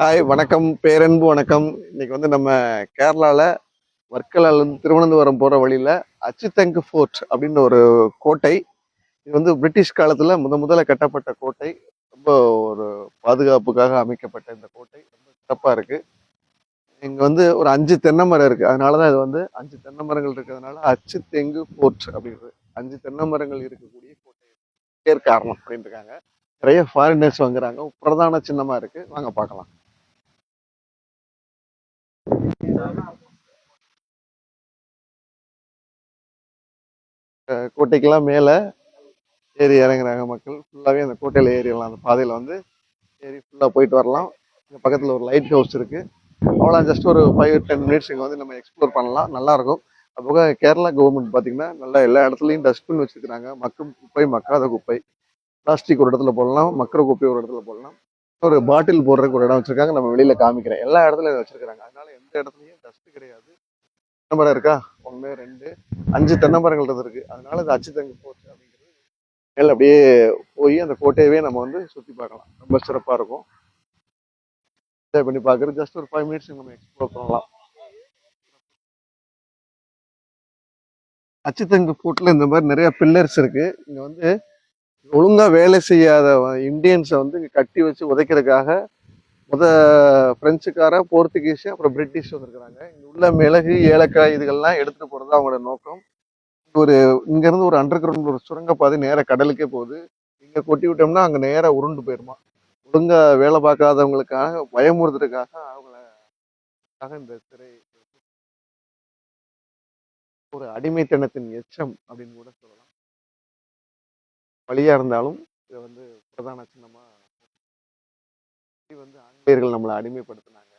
Hi வணக்கம். பேரன்பு வணக்கம். இன்னைக்கு வந்து நம்ம கேரளாவில் வர்க்கலாலேருந்து திருவனந்தபுரம் போகிற வழியில் அச்சுத்தங்கு ஃபோர்ட் அப்படின்னு ஒரு கோட்டை. இது வந்து பிரிட்டிஷ் காலத்தில் முத முதல்ல கட்டப்பட்ட கோட்டை. ரொம்ப ஒரு பாதுகாப்புக்காக அமைக்கப்பட்ட இந்த கோட்டை. ரொம்ப சிறப்பாக இருக்குது இங்கே வந்து ஒரு அஞ்சு தென்னை மரம் அதனால தான் இது வந்து அஞ்சு தென்னை மரங்கள் இருக்கிறதுனால அச்சு தெங்கு ஃபோர்ட் அப்படின்றது. அஞ்சு தென்னை மரங்கள் இருக்கக்கூடிய கோட்டை. பேர் காரணம் அப்படின்னு இருக்காங்க நிறைய ஃபாரினர்ஸ் வாங்குறாங்க. பிரதான சின்னமாக இருக்குது வாங்க பார்க்கலாம். கோட்டைக்கெல்லாம் மேலே ஏறி இறங்குறாங்க மக்கள். ஃபுல்லாகவே அந்த கோட்டையில் ஏறிடலாம் அந்த பாதையில் வந்து ஏறி ஃபுல்லாக போயிட்டு வரலாம். இங்கே பக்கத்தில் ஒரு லைட் ஹவுஸ் இருக்குது அவ்வளோ ஜஸ்ட் ஒரு ஃபைவ் டென் மினிட்ஸ் இங்கே வந்து நம்ம எக்ஸ்ப்ளோர் பண்ணலாம். நல்லாயிருக்கும் அப்போ கேரளா கவர்மெண்ட் பார்த்திங்கன்னா நல்லா எல்லா இடத்துலையும் டஸ்ட்பின் வச்சுருக்காங்க மக்கும் குப்பை மக்காத குப்பை. பிளாஸ்டிக் ஒரு இடத்துல போடலாம். மக்கிற குப்பை ஒரு இடத்துல போடலாம். ஒரு பாட்டில் போடுறதுக்கு ஒரு இடம் வச்சிருக்காங்க. நம்ம வெளியில காமிக்கிறேன். எல்லா இடத்துலயும் வச்சிருக்காங்க அதனால இடத்துலையும் டஸ்ட் கிடையாது. தென்னமரம் இருக்கா? ஒன்று ரெண்டு அஞ்சு தென்னமரங்கள் இருக்கு. அதனால அது அச்சு தங்கி போச்சு அப்படிங்கிறது மேல அப்படியே போய் அந்த கோட்டையவே நம்ம வந்து சுற்றி பார்க்கலாம். ரொம்ப சிறப்பாக இருக்கும். என்ஜாய் பண்ணி பார்க்குறது ஜஸ்ட் ஒரு ஃபைவ் மினிட்ஸ் நம்ம எக்ஸ்ப்ளோர் பண்ணலாம். அச்சுத்தங்கு ஃபோர்ட்டில் இந்த மாதிரி நிறைய பில்லர்ஸ் இருக்கு. இங்க வந்து ஒழுங்கா வேலை செய்யாத இந்தியன்ஸை வந்து இங்கே கட்டி வச்சு உதைக்கிறதுக்காக முத பிரெஞ்சுக்கார போர்த்துகீஸ் அப்புறம் பிரிட்டிஷ் வந்திருக்கிறாங்க. இங்கே உள்ள மிளகு ஏலக்காய் இதுகள்லாம் எடுத்துகிட்டு போகிறது அவங்களோட நோக்கம். ஒரு இங்கேருந்து ஒரு அண்டர் கிரவுண்ட் ஒரு சுரங்கப்பாதை நேராக கடலுக்கே போகுது. இங்கே கொட்டி விட்டோம்னா அங்கே நேராக உருண்டு போயிருமா? ஒழுங்காக வேலை பார்க்காதவங்களுக்காக பயமுறுத்துறதுக்காக அவங்களுக்காக இந்த திரை ஒரு அடிமைத்தனத்தின் எச்சம் அப்படின்னு கூட சொல்லலாம். வழியாக இருந்தாலும் இதை வந்து பிரதான சின்னமாக வந்து ஆங்கிலேயர்கள் நம்மளை அடிமைப்படுத்தினாங்க.